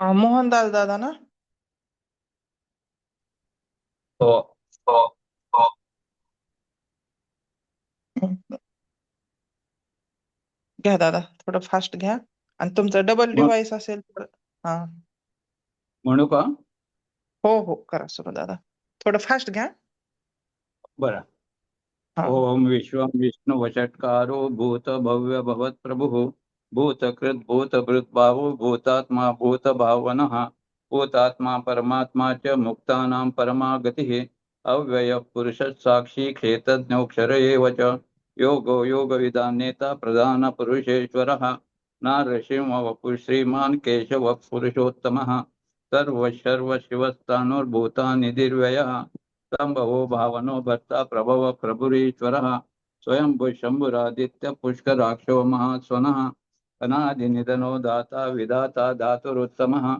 मोहनदास दादा ना? हो घ्या दादा थोडं फास्ट घ्या. आणि तुमचं डबल? डिव्हाइस असेल तर हा. म्हणू का? हो हो करा सुरू दादा. थोडं फास्ट घ्या. बरं. हा. ओम विश्वं विष्णु वषट्कारो भूत भव्य भवत् प्रभुः भूतकृत भूतभृत भावो भूतात्मा भूत भावनः भूतात्मा परमात्मा च मुक्तानां परमा गतिः अव्यय पुरुष साक्षी क्षेत्रज्ञोक्षर एव च। योगो योगविदां नेता प्रधान पुरुषेश्वरः नारसिंह वपु श्रीमान् केशव पुरुषोत्तमः। सर्व सर्व शिवस्थाणुर्भूतानिधिर्व्ययः संभवो भावनो भर्ता प्रभव प्रभुरीश्वरः। स्वयंभु शंभुरादित्य पुष्कराक्षो महास्वनः अनादिनिधनो दाता विधाता धातुरुत्तमः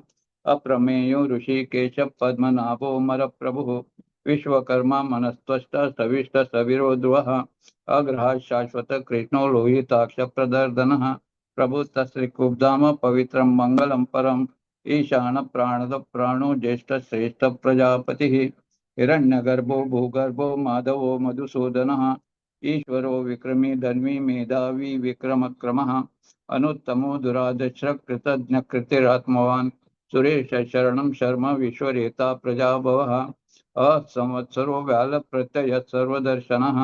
अप्रमेयो ऋषिकेश पद्मनाभो मरप्रभुः विश्वकर्मा मनस्त्वष्ट सविष्ट सविरो ध्रुवः अग्रहात् शाश्वत कृष्णो लोहिताक्ष प्रदर्दनः। प्रभु तत्रिकुब्धाम पवित्रं मङ्गलं परम्। ईशान प्राणद प्राणो ज्येष्ठ श्रेष्ठ प्रजापतिः। हिरण्यगर्भो भूगर्भो माधवो मधुसूदनः। ईश्वरो विक्रमी धर्मी मेधावी विक्रमक्रमः। अनुत्तमो दुरादश्र कृतज्ञ कृतिरात्मवान् सुरेश शरणं शर्म विश्वरेता प्रजाभवः। असंवत्सरो व्यालप्रत्यय सर्वदर्शनः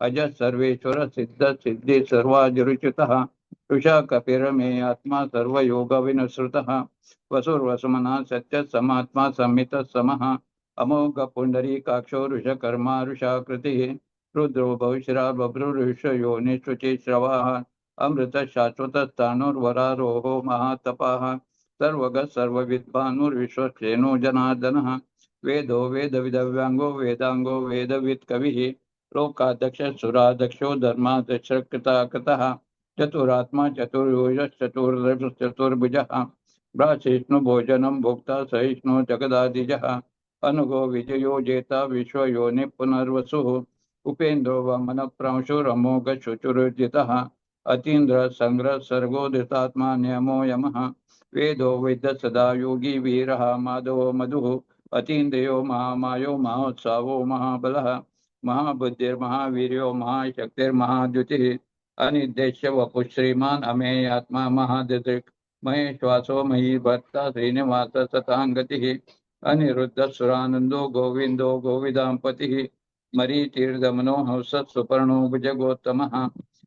अज सर्वेश्वर सिद्ध सिद्धि सर्वाजरुचितः ऋषा कपिरमे आत्मा सर्वयोगविनुसृतः वसुर्वसुमना सत्य समात्मा संमित समः अमोघ पुण्डरीकाक्षो ऋषकर्मा ऋषाकृतिः रुद्रो भविष्यरा बभ्रुऋष योनिशुचि श्रवाः अमृत शाश्वत स्थाणुर्वरारोहो महातपाः सर्वग सर्वविद्वानुर्विश्वसेनो जनार्दनः। वेदो वेदविदव्यांगो वेदांगो वेदवित् कविः लोकाध्यक्ष सुराध्यक्षो धर्माध्यक्ष कृताकृतः चतुरात्मा चतुर्योजश्चतुर्दश चतुर्भुजः भ्राशिष्णु भोजनं भोक्ता सहिष्णु जगदादिजः। अनुगो विजयो जेता विश्वयोनि पुनर्वसुः। उपेन्द्रो वामन प्रांशुरमोघ शुचुरुजितः अतीन्द्र संग्रह सर्गोदितात्मा नियमो यम। वेदो वेद सदा योगी वीर, माधवो मधु। अतीन्द्रियो महामायो महोत्सवो महाबलः। महाबुद्धिर्महावीर्यो महाशक्तिर्महाद्युतिः। अनिर्देश्य वपु अमेयात्मा महादिदृक् महेश्वासो मयि भर्ता श्रीनिवास सताङ्गतिः। अनिरुद्ध सुरानन्दो गोविन्दो गोविदाम्पतिः। मरीतीर्धमनो हंसत् सुपर्णो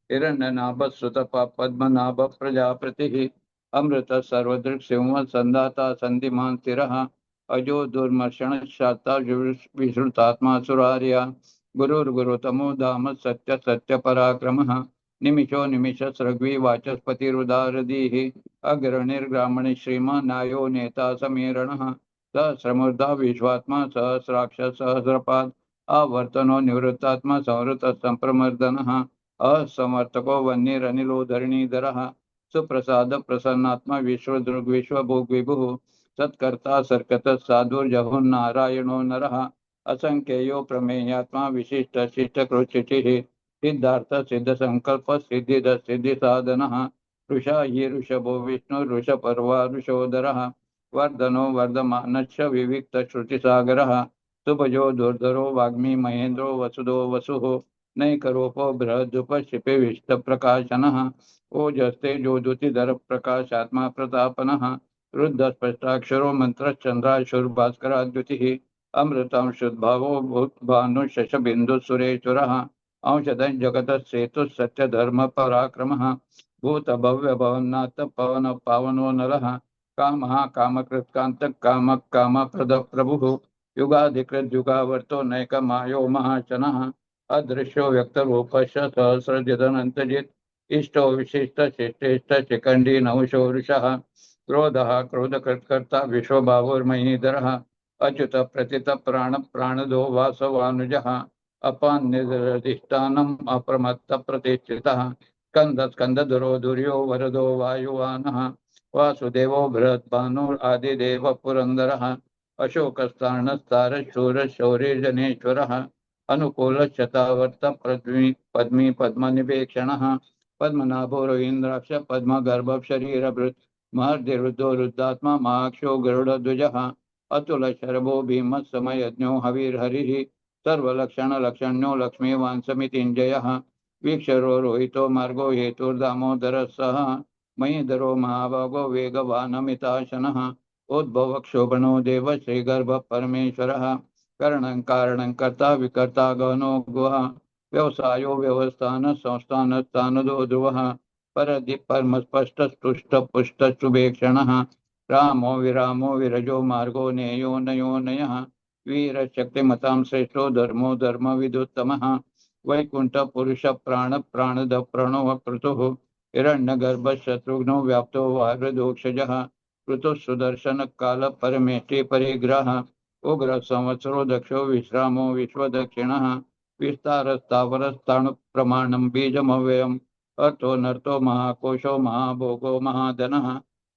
भुजगोत्तमः हिरण्यनाभसुत पद्मनाभ प्रजापतिः अमृत सर्वदृक् सिंह सन्दाता सन्धिमान् स्थिरः अजो दुर्मर्षण शाता विश्रुतात्मा सुरार्या गुरुर्गुरुतमो धाम सत्य सत्य पराक्रमः निमिषो निमिष सृग्वी वाचस्पतिरुदारधीः अग्रणिर्ग्रामणि श्रीमान् न्यायो नेता समीरणः सहस्रमूर्धा विश्वात्मा सहस्राक्ष सहस्रपाद आवर्तनो निवृत्तात्मा संवृत संप्रमर्दनः असमर्थको वह्निरनिलो धरणीधरः सुप्रसाद प्रसन्नात्मा विश्वदृग् विश्वभोग विभुः। सत्कर्ता सर्कत साधुर्जहुर्नारायणो नरः। असंख्येयो प्रमेयात्मा विशिष्ट शिष्टकृचिः सिद्धार्थ सिद्ध संकल्प सिद्धिद सिद्धि साधनः। ऋषा हि ऋषभो ऋषपर्वा ऋषोदरः। वर्धनो वर्धमानश्च विविक्त श्रुतिसागरः सुभजो दुर्धरो वाग्मी महेन्द्रो वसुदो वसुः। नैकरूपो बृहदुप शिपिविष्ट प्रकाशनः ओजस्ते ज्योतिधर प्रकाशात्मा प्रतापनः। रुद्ध स्पष्टाक्षरो मंत्रश्चंद्राशुर्भास्कराद्युतिः अमृतं शुद्भावो भूतभानु शशबिन्दु सुरेश्वरः औषधं जगत सेतु सत्य धर्म पराक्रमः भूत भव्य भवन्नाथ पवन पावनो नरः। कामः काम कामप्रद प्रभुः युगाधिकृत युगावर्तो नैकमायो महाशनः। अदृश्यो व्यक्तरूपश्च सहस्रजिदनन्तजित् इष्टो विशिष्ट नवशो वृषः, क्रोधः क्रोधकृत्कर्ता विश्वभावोर्मयीधरः अच्युत प्रथित प्राण प्राणदो वासवानुजः अपान् निरधिष्ठानम् अप्रमत्त प्रतिष्ठितः, स्कन्द स्कन्दधुरो दुर्यो वरदो वायुवानः, वासुदेवो आदिदेव पुरन्दरः अशोकस्तार्णस्तार शूर शौर्यजनेश्वरः अनुकूलशतावर्त पद्मी पद्मी पद्मनिपेक्षणः पद्मनाभो रोहीन्द्राक्ष पद्मगर्भ शरीरभृत् महर्दिरुद्धो रुद्धात्मा महाक्षो गरुडध्वजः, अतुलशरभो भीमस्समयज्ञो हविर्हरिः, सर्वलक्षणलक्षण्यो लक्ष्मीवान् समितिञ्जयः वीक्षरो रोहितो मार्गो हेतुर्दामोदरः सः मयीधरो महाभागो वेगवानमिताशनः, उद्भवक्षोभनो देव श्रीगर्भः परमेश्वरः करणं कारणं कर्ता विकर्ता गहनो गुहा। व्यवसायो व्यवस्थान संस्थानस्थानदो ध्रुवः परदि परमस्पष्टस्तुष्टपुष्टशुभेक्षणः रामो विरामो विरजो मार्गो नेयो नयो नयः। वीरशक्तिमतां श्रेष्ठो धर्मो धर्मविदुत्तमः वैकुण्ठ पुरुष प्राण प्राणद प्रणव पृथुः हिरण्यगर्भ शत्रुघ्नो व्याप्तो वारदोक्षजः ऋतुः सुदर्शन काल परमेष्टि परिग्रह। उग्र संवत्सरो दक्षो विश्रामो विश्वदक्षिणः विस्तारस्तावरस्ताणु प्रमाणं बीजमव्ययम् अर्थो नर्तो महाकोशो महाभोगो महाधनः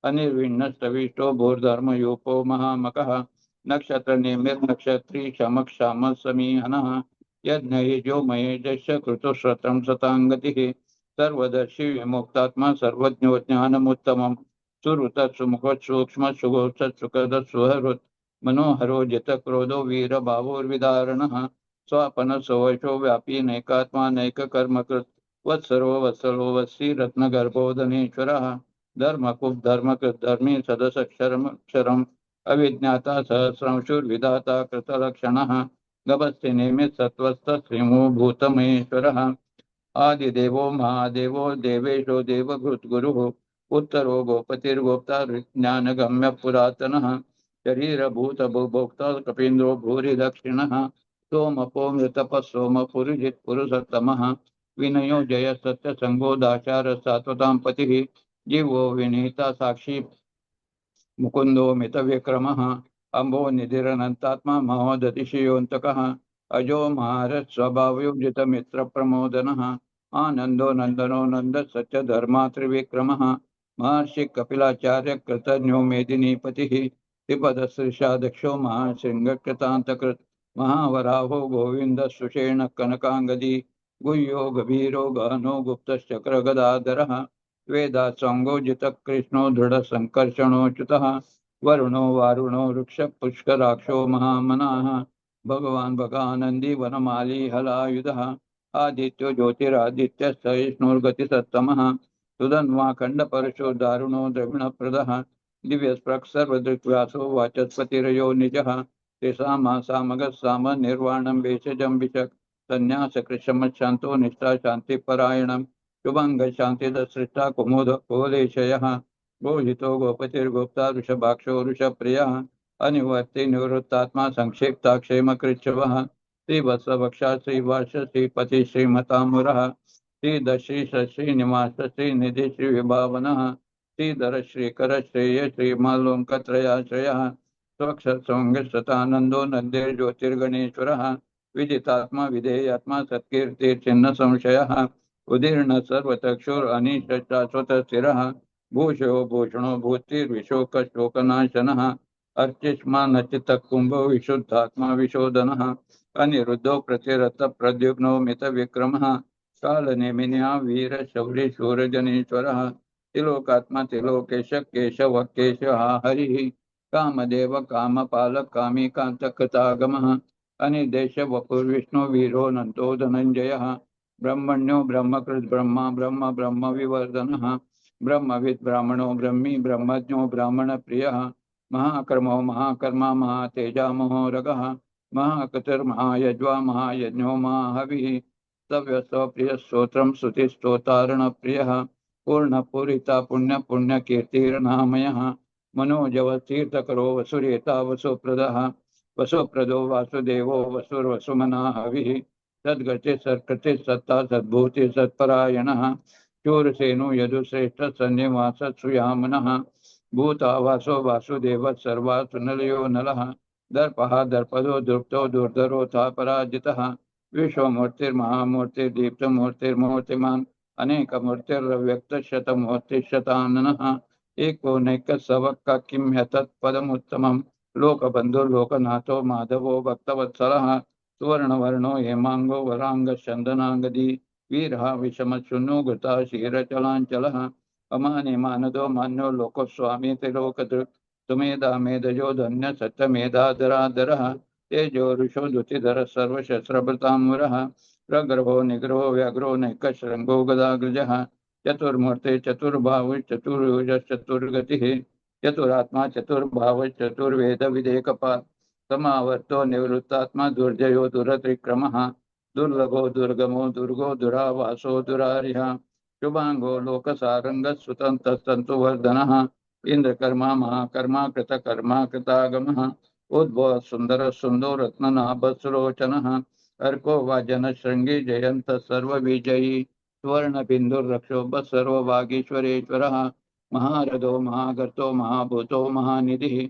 अनिर्विण्णस्तविष्टो भूर्धर्मयूपो महामकः नक्षत्र निर्मिर्नक्षत्री शमः श्यामः समीहनः यज्ञयुजो महेजस्य कृतुश्रतं सताङ्गतिः सर्वदर्शी विमुक्तात्मा सर्वज्ञो ज्ञानमुत्तमम् सुहृतः सुमुखः सूक्ष्म सुगोत्सः सुखदः सुहृत् मनोहरो जितक्रोधो वीरभावोर्विदारणः। स्वापन सवशो व्यापी नैकात्मा नैककर्मकृत्। वत्सरो वत्सलो वत्सी रत्नगर्भोदनेश्वरः धर्मकुप् धर्मकृत् धर्मी सदसक्षरमक्षरम् अविज्ञाता सहस्रंशुर्विधाता कृतलक्षणः। गभस्ति निमित् सत्त्वस्थ श्रीमो भूतमहेश्वरः आदिदेवो महादेवो देवेशो देवभृद्गुरुः उत्तरो गोपतिर्गोप्ता ज्ञानगम्य पुरातनः शरीरभूत भोक्ता कपीन्द्रो भूरि सोमपो सोम पुरुषोत्तमः विनयो जय सत्य संगो दाचार सात्वतां पतिः जीवो विनीता साक्षी मुकुन्दो मितविक्रमः अम्बो निधिरनन्तात्मा महोदतिशयोऽन्तकः अजो महारथ स्वभावयुजितमित्रप्रमोदनः आनन्दो नन्दनो नन्द सच्च धर्मा त्रिविक्रमः महर्षि कपिलाचार्य कृतज्ञो मेदिनीपतिः त्रिपदसृषादक्षो महाशृङ्गकृतान्तकृत् महावराहो गोविन्द सुषेण कनकाङ्गदी, गुह्यो गभीरो गहनो गुप्तश्चक्रगदाधरः वेदासङ्गो जितकृष्णो दृढसङ्कर्षणोच्युतः वरुणो वारुणो वृक्षपुष्कराक्षो महामनाः, भगवान् भगानन्दी वनमाली हलायुधः, आदित्यो ज्योतिरादित्य सहिष्णुर्गतिसत्तमः सुधन्वाखण्डपरशो दारुणो द्रविणप्रदः दिव्यस्पृक् सर्वदृक्व्यासो वाचस्पतिरयो निजः तेषामासामगः साम निर्वाणं वेशजं विशक् सन्न्यासकृशमशान्तो निष्ठा शान्तिपरायणं शुभङ्गशान्तिदसृष्टा कुमुद कोलेशयः गोहितो गोपतिर्गोप्ता वृषभाक्षो वृषप्रियः अनिवर्ति निवृत्तात्मा संक्षिप्ता क्षेमकृच्छवः। श्रीवत्सभक्षा श्रीवर्ष श्रीपति श्रीमतामुरः। श्रीदश्री श्रीनिवास श्रीनिधि श्रीविभावनः। श्रीधर श्रीकर श्रेय श्रीमालोङ्कत्रयाश्रयः स्वक्षसौङ्गशतानन्दो नन्दिर्ज्योतिर्गणेश्वरः विदितात्मा विधेयात्मा सत्कीर्तिर्चिह्न संशयः उदीर्ण सर्वचक्षुरनीश शाश्वत स्थिरः भूषो भूषणो भूतिर्विशोकशोकनाशनः अर्चिष्मानचितः कुम्भो विशुद्धात्मा विशोधनः अनिरुद्धो प्रतिरथ प्रद्युग्नो मितविक्रमः कालनेमिन्या वीर तिलोकात्मा तिलोकेश केशव केशः हरिः। कामदेव कामी कान्तकृतागमः अनिदेश वपुर्विष्णु वीरो, नन्तो, धनञ्जयः। ब्रह्मण्यो, ब्रह्मकृत्, ब्रह्मा, ब्रह्म ब्रह्म विवर्धनः ब्रह्मविद्, ब्राह्मणो, ब्रह्मी, ब्रह्मज्ञो, ब्राह्मणप्रियः। महाकर्मो, महाकर्मा, महातेजा, महोरगः। महाकतिर्महायज्वा महायज्ञो, महाहविः। सव्यस्वप्रिय स्तोत्रं स्तुतिस्तोतारणप्रियः पूर्णपूरिता पुण्य पुण्यकीर्तिर्नामयः मनोजवतीर्थकरो वसुरेता वसुप्रदः वसुप्रदो वासुदेवो वसुर्वसुमना हविः सद्गति सत्कृति सत्ता सद्भूति सत्परायणः। शूरसेनो यदुश्रेष्ठ सन्निवास सुयामनः भूतावासो वासुदेव सर्वासुनलयो नलः। दर्पः दर्पदो दृप्तो दुर्धरोऽथा पराजितः विश्वमूर्तिर्महामूर्तिर्दीप्तमूर्तिर्मूर्तिमान् अनेकमूर्तिरव्यक्तशतमूर्तिशताननः एको नैकसवक्क किं ह्यतत्पदमुत्तमम् लोकबन्धुर्लोकनाथो माधवो भक्तवत्सलः सुवर्णवर्णो हेमाङ्गो वराङ्गचन्दनाङ्गदी वीरः विषमशुनो घृता क्षीरचलाञ्चलः अमानि मानदो मान्यो लोकस्वामी ते लोकदृक् सुमेधा मेधजो धन्य सत्यमेधाधराधरः तेजो ऋषो द्युतिधरः सर्वशस्त्रभृताम्बरः प्रगर्भो निग्रहो व्याघ्रो नैकशृङ्गो गदाग्रजः। चतुर्मूर्ते चतुर्युजश्चतुर्गतिः चतुरात्मा विधेयकपात् समावर्तो निवृत्तात्मा दुर्जयो दुरत्रिक्रमः दुर्लभो दुर्गमो दुर्गो दुरावासो दुरारिः शुभांगो लोकसारंग सुतंतस्तंतुवर्धनः इंद्रकर्मा महाकर्मा कृतकर्मा कृतागमः। उद्भव सुंदर सुंदो रत्ननाभसुलोचनः अर्को वाजन शृंगी जयंत सर्वविजयी स्वर्ण बिंदुरक्षोभ सर्वभागीश्वरेश्वरः महारथो, महागर्तो, महाभूतो, महानिधिः।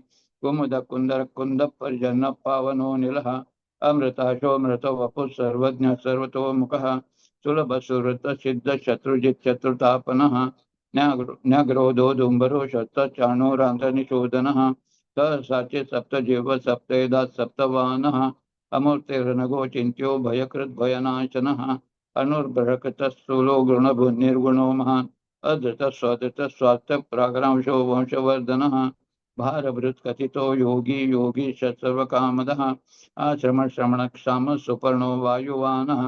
पावनो, निलः। अमृताशोमृतो वपु, सर्वज्ञ सर्वतो मुखः सुलभ सुरत सिद्ध, शत्रुजित शत्रुतापनः न्यग्रोधो दुम्बरो शत चाणोरान्तनिशोधनः सहसाचे सप्त जीव सप्तेदा सप्तवानः। अमूर्तिर्नगो चिन्त्यो भयकृत् भयनाशनः अनुर्भरकृतस्थूलो गुणभु निर्गुणो महान् वंशवर्धनः भारभृत् कथितो योगी योगी सर्वकामदः क्षाम सुपर्णो वायुवानः।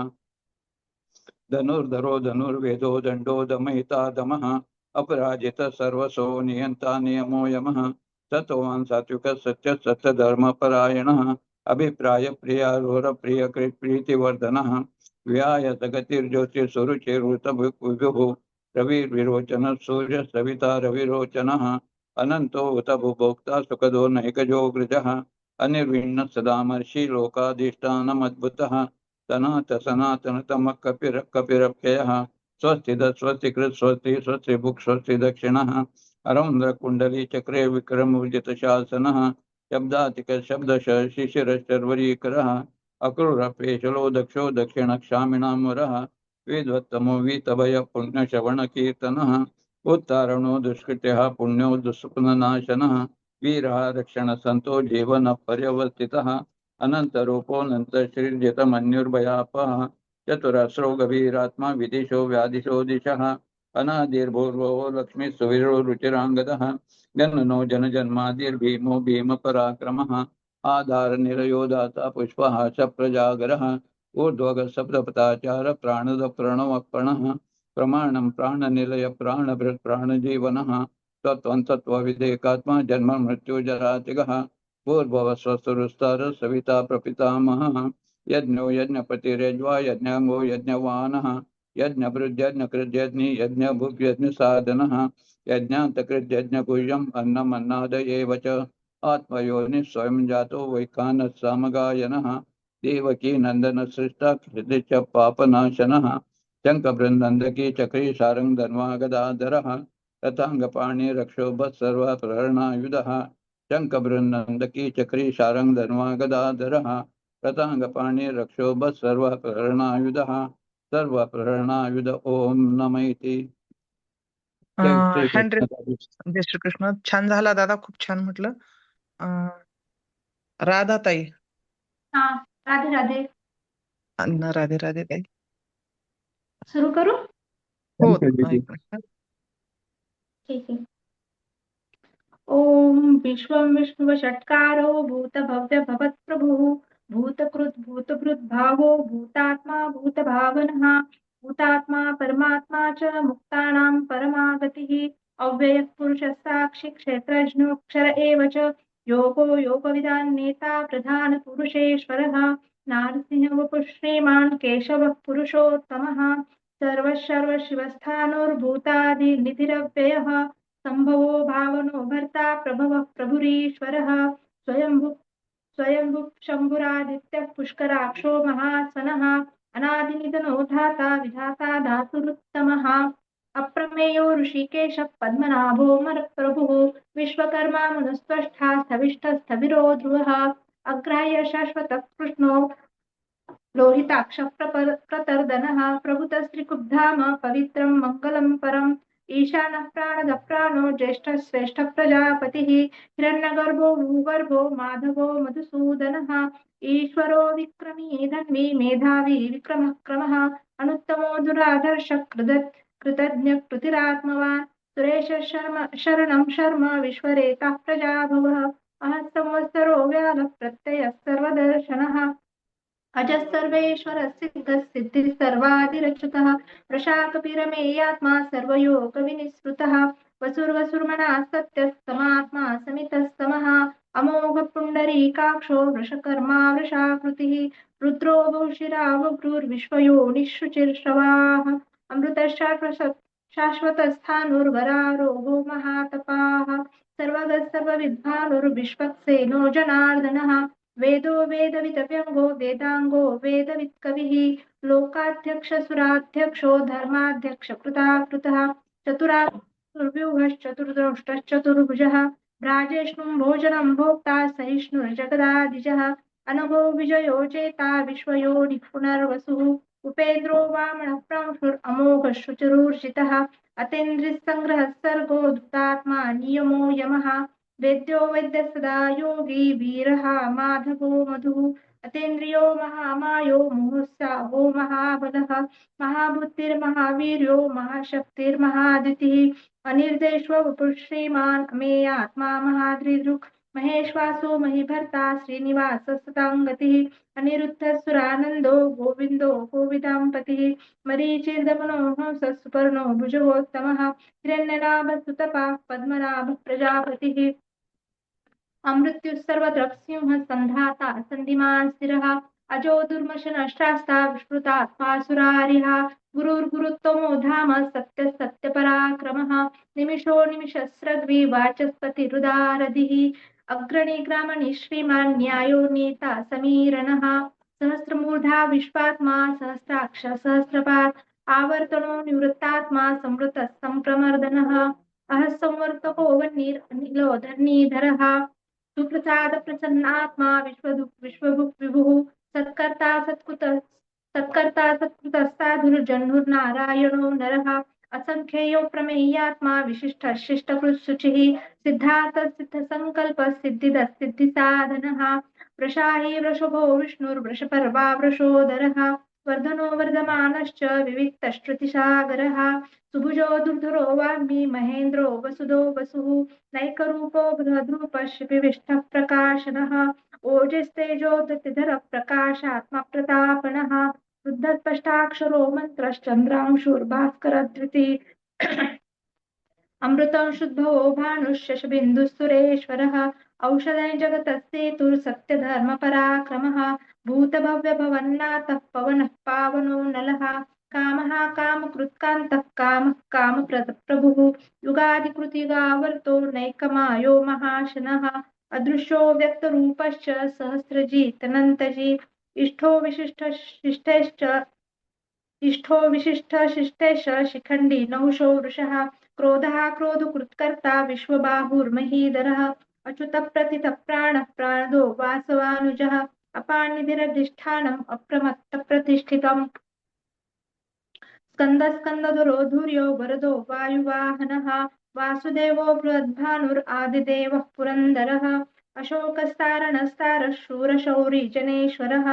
धनुर्धरो धनुर्वेदो दंडो दमहिता दमः अपराजित सर्वसो नियंता नियमो यमः सत्वान् सात्विक सत्य सत्य अभिप्राय प्रियारोर प्रिय प्रीतिवर्धनः व्याय विभु रविर्विरोचन सूर्य सविता रविरोचनः अनंतो उत भुभोक्ता सुखदो नैकजो गृजः अनिर्विण्ण सदामर्षि लोकाधिष्ठानमद्भुतः, सनात सनातन तम कपिर कपिरप्ययः स्वस्ति द स्वस्ति कृत स्वस्ति स्वस्ति भुक्, स्वस्ति दक्षिणः, अरौन्द्र कुण्डली चक्रे विक्रम विजित शासनः शब्दातिक शब्दश शिशिरश्चर्वरीकरः अक्रूरपेशलो दक्षो दक्षिण क्षामिणामुरः विद्वत्तमो वीतभय पुण्यश्रवणकीर्तनः उत्तारणो दुष्कृत्यः, पुण्यो दुष्पुननाशनः वीरः रक्षण संतो जीवन पर्यवर्तितः अनंत रूपोऽनंत श्रीर्जित मन्युर्भयापः चतुरस्रो गभीरात्मा विदिशो व्यादिशो दिशः अनादिर्भूर्वो लक्ष्मी सुवीरो रुचिराङ्गदः जन्मनो जन जन्मादिर्भीमो भीम पराक्रमः आधार निरयो दाता पुष्पः च प्रजागरः ऊर्ध्वग सप्तपताचार प्राणद प्रणवप्रणः प्रमाणं प्राणनिलय प्राणभृत् प्राणजीवनः तत्त्वन्तत्त्वविधेकात्मा जन्म मृत्युजरातिगः भूर्भुव स्वस्तुरुस्तर सविता प्रपितामहः, यज्ञो यज्ञपतिरज्वा, यज्ञाङ्गो यज्ञवानः यज्ञभृद्यज्ञकृद्यज्ञि यज्ञभुग्यज्ञसाधनः यज्ञान्तकृद्यज्ञगुह्यम् अन्नम् अन्नाद एव च आत्मयोनिः स्वयं जातो वैखानः सामगायनः, देवकी नन्दनसृष्टा कृतिश्च पापनाशनः। शङ्खबृन्दन्दकी चक्री सारङ्ग धन्वागदाधरः रथाङ्गपाणि रक्षोभः सर्वप्रहरणायुधः शङ्खबृन्दन्दकी चक्री सारङ्ग धन्वागदाधरः सर्व प्रहरणायुध ओम नमैती. हंड्रेड श्री श्रीकृष्ण छान झाला दादा खूप छान म्हटलं. राधा ताई राधे राधे. राधे राधे ताई. सुरू करू? हो ठीक आहे. ओम विश्वम विष्णु षटकारो भूत भव्य भवत प्रभु. भूतकृत, भूतभृत भावो, भूतात्मा, भूतभावनः, भूतात्मा, परमात्मा च, मुक्तानां परमागतिः अव्ययः पुरुषः साक्षी, क्षेत्रज्ञोऽक्षर एव च, योगो, योगविदान् नेता प्रधानपुरुषेश्वरः नारसिंहवपुः श्रीमान् केशवः पुरुषोत्तमः, सर्वशर्वशिवस्थानोर्भूतादिनिधिरव्ययः, सम्भवो भावनो भर्ता प्रभवः प्रभुरीश्वरः, स्वयंभु स्वयंभुः शम्भुरादित्यः पुष्कराक्षो महासनः अनादिनिधनो धाता विधाता धातुरुत्तमः। अप्रमेयो ऋषिकेशः पद्मनाभो मरप्रभुः। विश्वकर्मा मनुस्त्वष्टा स्थविष्ठस्थविरो ध्रुवः। अग्राह्य शाश्वतः कृष्णो लोहिताक्ष प्रतर्दनः। प्रभुतस्त्रिकुब्धाम पवित्रं मङ्गलं परम्। ईशानः प्राणदः प्राणो ज्येष्ठः श्रेष्ठः प्रजापतिः हिरण्यगर्भो, भूगर्भो, माधवो, मधुसूदनः, ईश्वरो विक्रमी, धन्वी, मेधावी विक्रमः क्रमः अनुत्तमो दुरादर्श कृत कृतज्ञ, कृतिरात्मवान्, सुरेश शर्म, शरणं शर्म, विश्वरेतः प्रजाभवः अहः संवत्सरो व्यालः प्रत्ययः सर्वदर्शनः। अजः सर्वेश्वरः सिद्धः सर्वादिरच्युतः। प्रशाकपिरमेयात्मा सर्वयोगविनिःसृतः। वसुर्वसुर्मणः सत्यः, समात्मा समितः समः। अमोघ पुण्डरीकाक्षो वृषकर्मा वृषाकृतिः। रुद्रो बहुशिरा बभ्रुर्विश्वयोनिःशुचिर्श्रवाः अमृतशाश्वत शाश्वतस्थाणुर्वरारोगो महातपाः। सर्वगः सर्वविद्वानुर्विश्वक्सेनो जनार्दनः। वेदो वेदवितव्यङ्गो वेदाङ्गो वेदवित्कविः लोकाध्यक्षसुराध्यक्षो धर्माध्यक्षकृताकृतः चतुराव्यूहश्चतुर्द्रष्टश्चतुर्भुजः भ्राजेष्णुं भोजनं भोक्ता सहिष्णुर्जगदादिजः अनघो विजयो चेता विश्वयोनिः पुनर्वसुः उपेन्द्रो वामनः प्रांशुरमोघः शुचिरूर्जितः अतेन्द्रिः सङ्ग्रहः सर्गो दुतात्मा नियमो यमः वेद्यो वैद्य सदा योगी वीरः माधवो मधुः अतेन्द्रियो महामायो मुहुस्साहो महाबलः, महाबुद्धिर्महावीर्यो महाशक्तिर्महादितिः। अनिर्देश्वपुः श्रीमान् अमेयात्मा महाद्रिदृक् महेश्वासो महीभर्ता श्रीनिवासः सताङ्गतिः अनिरुद्धसुरानन्दो गोविन्दो गोविदाम्पतिः। मरीचिर्दमनो हंसः सुपर्णो भुजगोत्तमः। हिरण्यनाभसुतपः पद्मनाभः प्रजापतिः अमृत्युः सर्वद्रक्सिंह सन्धाता सन्धिमान् स्थिरः, अजो दुर्मशनष्ट्रास्ता विस्मृतात्मासुरारिः गुरुर्गुरुत्तमो धाम सत्य सत्यपराक्रमः निमिषो निमिषस्रग्वि वाचस्पतिरुदारधिः, अग्रणी ग्रामणि श्रीमान् न्यायो नेता समीरणः सहस्रमूर्धा विश्वात्मा, सहस्राक्ष सहस्रपात्, आवर्तनो निवृत्तात्मा संवृतः सम्प्रमर्दनः अहः संवर्तको वह्निरनिलो धरणीधरः सुप्रसाद प्रसन्नात्मा विश्वदुः विश्वभुक् विभुः, सत्कर्ता सत्कृत सत्कर्ता सत्कृतस्ताधुर्जह्नुर्नारायणो नरः, असङ्ख्येयो प्रमेयात्मा, विशिष्टः शिष्टकृत् शुचिः सिद्धार्थ सिद्धसङ्कल्प सिद्धिदः सिद्धिसाधनः वृषाही वृषभो विष्णुर्वृषपर्वा वृषोदरः वर्धनो वर्धमानश्च विविक्तश्रुतिसागरः। सुभुजो दुर्धरो वाग्मी, महेन्द्रो वसुदो वसुः। नैकरूपो बृहद्रूपशिपिविष्टः प्रकाशनः ओजस्तेजोदतिधर प्रकाशात्मा प्रतापनः वृद्धस्पष्टाक्षरो मन्त्रश्चन्द्रांशुर्भास्करद्विति अमृतं शुद्धो भानुशशबिन्दुः औषधे जगतस्तेतुर्सत्यधर्मपराक्रमः भूतभव्यभवन्नाथः पवनः पावनो नलः, कामः कामकृत्कान्तः कामः कामप्रदप्रभुः युगादिकृतिगावर्तो नैकमायो महाशनः, अदृश्यो व्यक्तरूपश्च सहस्रजीतनन्तजी, इष्ठो विशिष्टशिष्टैश्च इष्ठो विशिष्टशिष्टैश्च शिखण्डी नहुषो वृषः क्रोधः क्रोधकृत्कर्ता विश्वबाहुर्महीधरः अच्युतप्रथितप्राणः प्राणदो वासवानुजः अपानिधिरधिष्ठानम् अप्रमत्तप्रतिष्ठितम्। स्कन्दस्कन्दधुरो धुर्यो वरदो वायुवाहनः वासुदेवो बृहद्भानुर् आदिदेवः पुरन्दरः अशोकस्तारणस्तारः शूरशौरी जनेश्वरः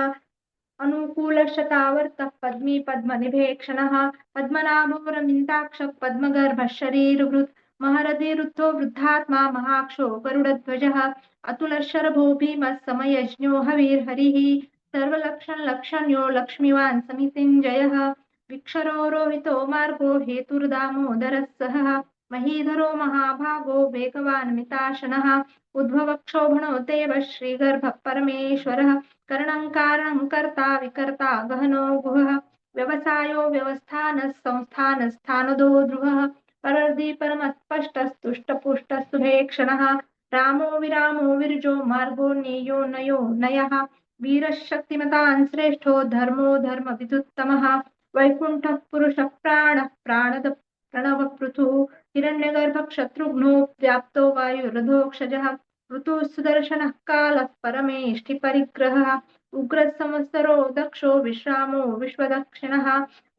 अनुकूलशतावर्तः पद्मी पद्मनिभेक्षणः, पद्मनाभोरमिन्ताक्षः पद्मगर्भः शरीरभृत् महरधिरुद्धो वृद्धात्मा, महाक्षो गरुडध्वजः अतुलशरभो भीमः समयज्ञो हविर्हरिः सर्वलक्षणलक्षण्यो लक्ष्मीवान् समितिञ्जयः विक्षरो रोहितो मार्गो हेतुर्दामोदरः सहः। महीधरो महाभागो वेगवान् मिताशनः उद्भवक्षोभणो देवः श्रीगर्भः परमेश्वरः कर्णङ्कारणं कर्ता विकर्ता गहनो गुहः। व्यवसायो व्यवस्थानः संस्थानस्थानदो ध्रुवः। परर्दि परमस्पष्टस्तुष्टपुष्टः सुभेक्षणः रामो विरामो विरजो मार्गो नेयो नयो नयः। वीरः शक्तिमतान् श्रेष्ठो धर्मो धर्मविदुत्तमः। वैकुण्ठः पुरुषः प्राणः प्राणद प्रणवपृथुः। हिरण्यगर्भक्षत्रुघ्नो व्याप्तो वायुरधोक्षजः ऋतुः सुदर्शनः कालः परमेष्ठिपरिग्रहः उग्रः संवत्सरो दक्षो विश्रामो विश्वदक्षिणः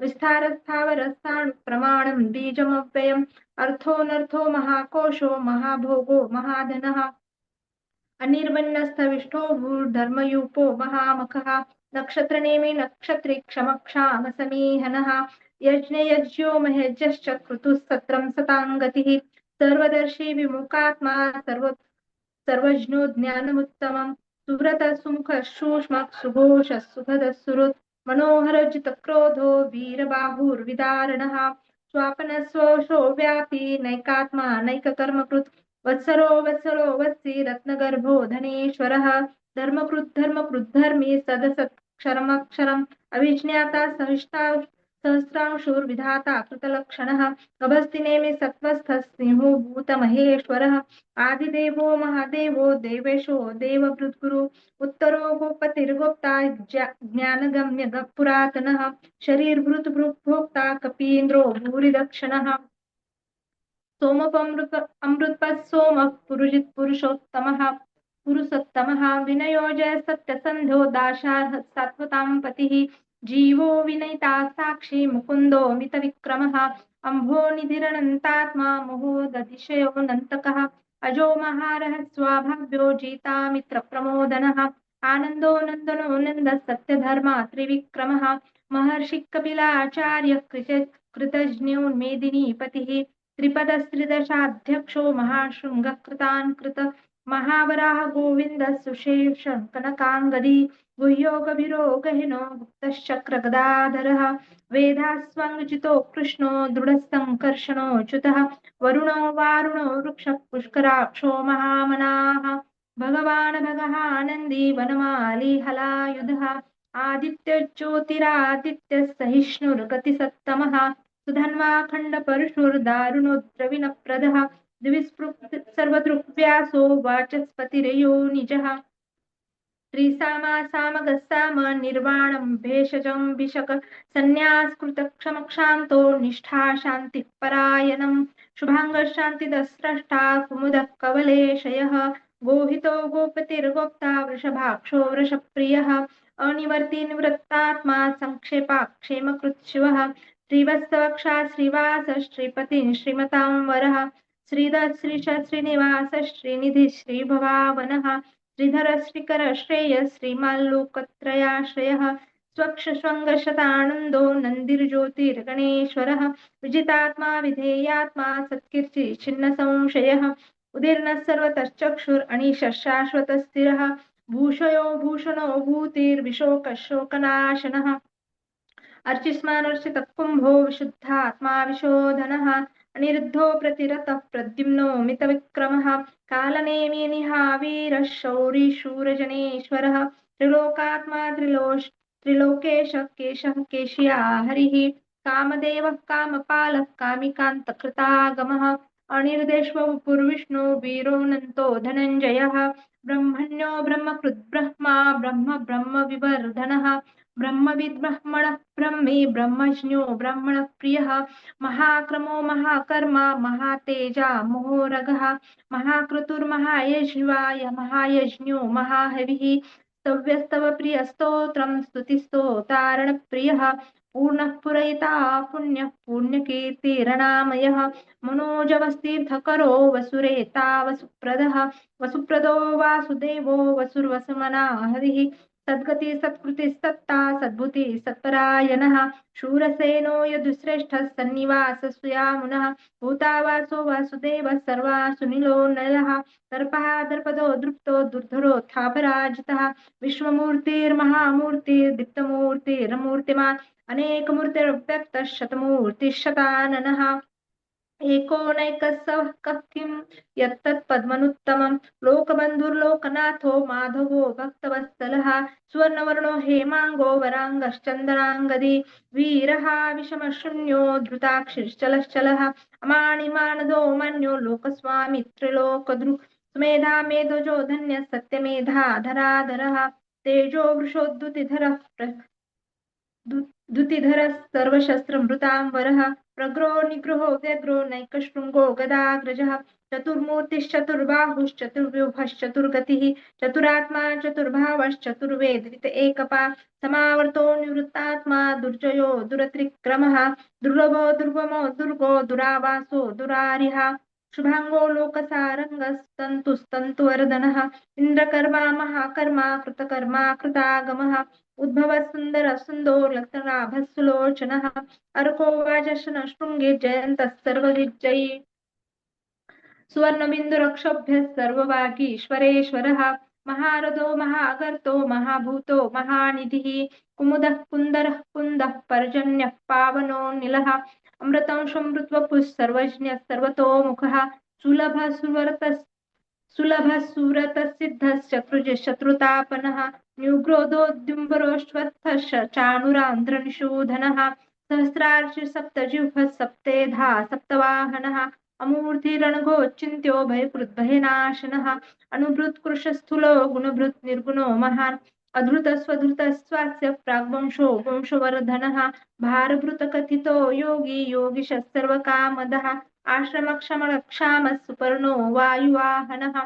विस्तारस्थावरस्थाणु प्रमाणं बीजमव्ययम् अर्थोऽनर्थो महाकोशो महाभोगो महाधन महाधनः अनिर्वण्णस्थविष्ठो भूर्धर्मयूपो महामखः नक्षत्रनेमि नक्षत्रि क्षमक्षामसमीहनः यज्ञयज्ञो महेज्यश्च क्रतुः सत्रं सतां गतिः। सर्वदर्शी विमुखात्मा, सर्व सर्वज्ञो ज्ञानमुत्तमम् सुव्रतः सुमुखः सूक्ष्मः सुघोषः सुखदः मनोहरजितक्रोधो वीरबाहुर्विदारणः। स्वापनस्वशो व्यापी नैकात्मा नैककर्मकृत्। वत्सरो वत्सरो वत्सि रत्नगर्भो धनेश्वरः। धर्मकृत् धर्मकृत् धर्मी सदसत्क्षरमक्षरम्। अविज्ञाता सहिष्ठा सहस्रांशुर्विधाता कृतलक्षणः गभस्तिनेमि सत्त्वस्थः सिंहो भूतमहेश्वरः। आदिदेवो महादेवो देवेशो देवभृद्गुरु, उत्तरो गोपतिर्गोप्ता ज्ञा- ज्ञानगम्य पुरातनः शरीरभृत् भोक्ता कपीन्द्रो भूरिदक्षिणः। सोमपमृत अमृतपः सोमः पुरुजित् पुरुषोत्तमः पुरुषोत्तमः। विनयोजय सत्यसन्धो दाशार्ह सात्वतां पतिः जीवो विनयिता साक्षी मुकुन्दो मितविक्रमः, अम्भो निधिरनन्तात्मा मुहोदधिशयो नन्तकः, अजो महारः स्वाभाव्यो जितामित्रप्रमोदनः आनन्दो नन्दनो नन्दः सत्यधर्मा त्रिविक्रमः, महर्षि कपिलाचार्य कृत कृतज्ञोन्मेदिनीपतिः त्रिपदस्त्रिदशाध्यक्षो महाशृङ्गः कृतान् कृत, महावराह गोविन्द सुशेष कनकाङ्गदी गुह्यो गभीरो गहिनो गुप्तश्चक्रगदाधरः वेदास्वाङ्गचितो कृष्णो दृढसङ्कर्षणो च्युतः, वरुणो वारुणो वृक्षः पुष्कराक्षो महामनाः भगवान् भगः आनन्दी वनमाली हलायुधः आदित्य ज्योतिरादित्य सहिष्णुर्गतिसत्तमः सुधन्वाखण्ड परशुर्दारुणोद्रविणप्रदः द्विस्पृक् सर्वदृग्व्यासो वाचस्पतिरयो निजः। त्रिसामासामगस्साम निर्वाणं भेषजं विशक सन्न्यास्कृतक्षमक्षान्तो निष्ठा शान्तिः परायणं शुभाङ्गशान्तिदस्रष्टा कुमुदः कवलेशयः। गोहितो गोपतिर्गोप्ता वृषभाक्षो वृषप्रियः। अनिवर्ति निवृत्तात्मा सङ्क्षेपाक्षेमकृत् शिवः श्रीवत्सवक्षा श्रीवास श्रीपतिं श्रीमतां वरः। श्रीदश्रीश श्रीनिवास श्रीनिधि श्रीभवावनः। श्रीधर श्रीकर श्रेय श्रीमाल्लोकत्रयाश्रयः स्वक्षस्वङ्गशतानन्दो नन्दिर्ज्योतिर्गणेश्वरः, विजितात्मा विधेयात्मा सत्कीर्ति छिन्न संशयः उदीर्णः सर्वतश्चक्षुरनिशः शाश्वतस्थिरः भूषयो भूषणो भूतिर्विशोकशोकनाशनः कुम्भो विशुद्धात्मा विशोधनः अनिरुद्धो प्रतिरतः प्रद्युम्नो मितविक्रमः। कालनेमि शौरी शूरजनेश्वरः त्रिलोकात्मा त्रिलोष त्रिलोकेश केशः केशिया हरिः। कामदेवः कामपालः कामिकान्तकृतागमः। अनिर्देश्वपुर्विष्णु वीरोऽनन्तो धनञ्जयः। ब्रह्मण्यो ब्रह्मकृद्ब्रह्मा ब्रह्म ब्रह्मविवर्धनः। ब्रह्मविद् ब्रह्मणः ब्रह्मी ब्रह्मज्ञो ब्रह्मणः प्रियः महाक्रमो महाकर्मा महातेजा मोरगः महाक्रतुर्महायज्वाय महायज्ञो महाहविः। स्तव्यस्तव प्रियस्तोत्रं स्तुतिस्तोतारणप्रियः पूर्णः पुरयिता पुण्यः पुण्यकीर्तिरनामयः मनोजवस्तीर्थकरो वसुरेता वसुप्रदः वसुप्रदो वासुदेवो वसुर्वसुमना हरिः सद्गति सत्कृति सत्ता सद्भुति सत्परायणः, शूरसेनो यदुश्रेष्ठः सन्निवास सुयामुनः भूतावासो वासुदेवः, सर्वासुनिलो नलः दर्पः दर्पदो, दृप्तो दुर्धरोत्थापराजितः विश्वमूर्तिर्महामूर्तिर्दीप्तमूर्तिरमूर्तिमान्, अनेकमूर्तिरव्यक्तः शतमूर्तिः शताननः एको नैकस्सवः यत्तत् पद्मनुत्तमं। लोकबन्धुर्लोकनाथो माधवो भक्तवत्सलः सुवर्णवर्णो हेमाङ्गो वराङ्गश्चन्दनाङ्गदी वीरः विषमशून्यो धृताक्षिश्चलश्चलः अमाणिमानदो मन्यो लोकस्वामी त्रिलोकदृ। सुमेधा मेधोजो धन्यः सत्यमेधा धराधरः। तेजो वृषोद्युतिधरः दुतिधरः सर्वशस्त्रमृताम्बरः। प्रग्रो निगृहो व्यग्रो नैकशृङ्गो गदाग्रजः चतुर्मूर्तिश्चतुर्बाहुश्चतुर्व्यूहश्चतुर्गतिः चतुरात्मा चतुर्भावश्चतुर्वेदित एकपा समावर्तो निवृत्तात्मा दुर्जयो दुरत्रिक्रमः दुर्लभो दुर्गमो दुर्गो दुरावासो दुरारिः शुभाङ्गो लोकसारङ्गस्तन्तुस्तन्तुवर्धनः इन्द्रकर्मा महाकर्मा कृतकर्मा कृतागमः उद्भवः सुन्दरः सुन्दो लक्तनाभः सुलोचनः अर्को वाजशन शृङ्गे जयन्तः सर्वविजयी। सुवर्णबिन्दुरक्षोभ्यः सर्ववागीश्वरेश्वरः महारथो महागर्तो महाभूतो, महानिधिः, कुमुदः कुन्दरः, कुन्दः पर्जन्यः, पावनो निलः अमृतं सर्वज्ञः, सर्वतोमुखः, सुलभः सुवर्तः सुलभः सुरतसिद्धः शत्रुजशत्रुतापनः न्युग्रोधोद्युम्बरोश्वत्थः चाणुरान्ध्रनिषूधनः, सहस्रार्षि सप्तजिह्वः सप्तेधा सप्तवाहनः अमूर्तिरणघोच्चिन्त्यो भयकृद्भयनाशनः, अनुभृत्कृशस्थूलो गुणभृत् निर्गुणो महान्, अधृतस्वधृतस्वास्य प्राग्वंशो वंशवर्धनः, भारभृतकथितो योगी योगिशः सर्वकामदः आश्रमक्षमक्षामः सुपर्णो वायुवाहनः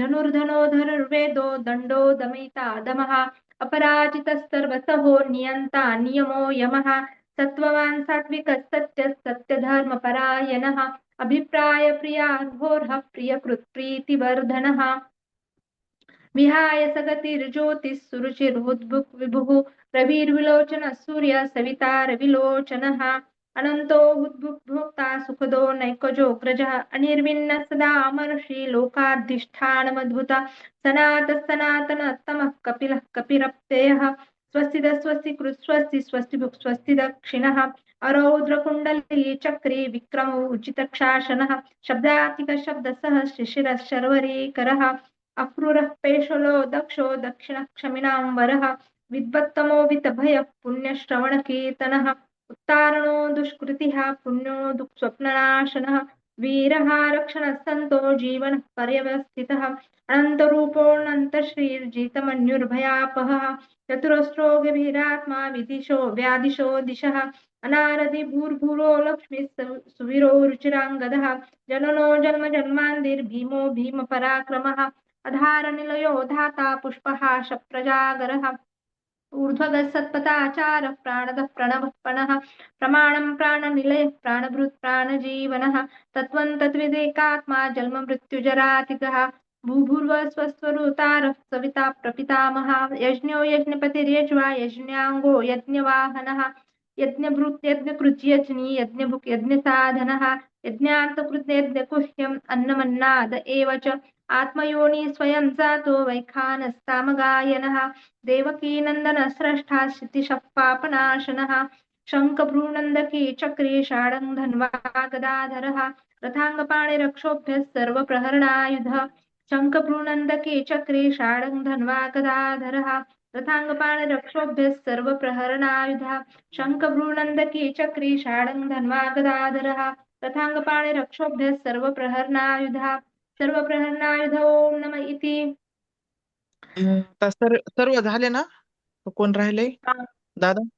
धनुर्धनोधनुर्वेदो दण्डो दमयिता दमः अपराजितस्तर्वसहो नियन्ता नियमो यमः सत्त्ववान् सात्विकः सत्यः सत्यधर्मपरायणः अभिप्रायप्रिया घोरः प्रियकृत्प्रीतिवर्धनः विहाय सगतिर्ज्योतिः सुरुचिर्बुद्बुक् विभुः रविर्विलोचनः सूर्यः सविता रविलोचनः अनन्तो उद्भुक्भोक्ता सुखदो नैकजोऽग्रजः अनिर्विण्णः सदा अमर्षि लोकाधिष्ठानमद्भुतः सनातः सनातनतमः कपिलः कपिरप्तेयः। स्वस्तिद स्वस्तिकृत् स्वस्ति स्वस्तिभुक् स्वस्ति दक्षिणः अरौद्रकुण्डली चक्रे विक्रमो शब्दातिकशब्दसः शिशिरः शर्वरीकरः। अक्रूरः पेशलो दक्षो दक्षिणक्षमिणां वरः। विद्वत्तमो वितभयः पुण्यश्रवणकीर्तनः। उत्तारणो दुष्कृतिः पुण्यो दुःस्वप्ननाशनः वीरः सन्तो जीवनः पर्यवस्थितः। अनन्तरूपोऽनन्तश्रीर्जितमन्युर्भयापहः, चतुरस्रो गभीरात्मा विदिशो, व्यादिशो दिशः। अनारदि भूर्भुरो लक्ष्मीः सुवीरो रुचिराङ्गदः। जननो जन्म जन्मान्दिर्भीमो भीमपराक्रमः। अधारनिलयो धाता पुष्पहास प्रजागरः ऊर्ध्वगः सत्पथाचारः प्राणदः प्रणवः पणः प्रमाणं प्राणनिलयः प्राणभृत् प्राणजीवनः तत्त्वं तद्विदेकात्मा जन्ममृत्युजरातिगः भूभुर्व स्वस्वरुतारः सविता प्रपितामहः, यज्ञो यज्ञपतिर्यज्वा, यज्ञाङ्गो यज्ञवाहनः, यज्ञभृत् यज्ञकृत् यज्ञी यज्ञभुक् यज्ञसाधनः, यज्ञान्तकृत् यज्ञकुह्यम् अन्नमन्नाद एव च। आत्मयोनि स्वयं जातो वैखानस्तामगायनः, देवकीनन्दनस्रष्टा शितिशः पापनाशनः शङ्खभ्रूनन्दकी चक्रे षाडङ्धन्वा गदाधरः रथाङ्गपाणिरक्षोभ्यः सर्वप्रहरणायुधः शङ्खभ्रूनन्दकी चक्रे षाडङ्धन्वा गदाधरः रथाङ्गपाणिरक्षोभ्यः सर्वप्रहरणायुधः शङ्खभ्रूनन्दकी चक्रे षाडङ्धन्वा गदाधरः रथाङ्गपाणिरक्षोभ्यः सर्वप्रहरणायुधः। सर्वप्रहरणायुध ओम नम इति. आता सर्व सर्व झाले ना? कोण राहिले? दादा?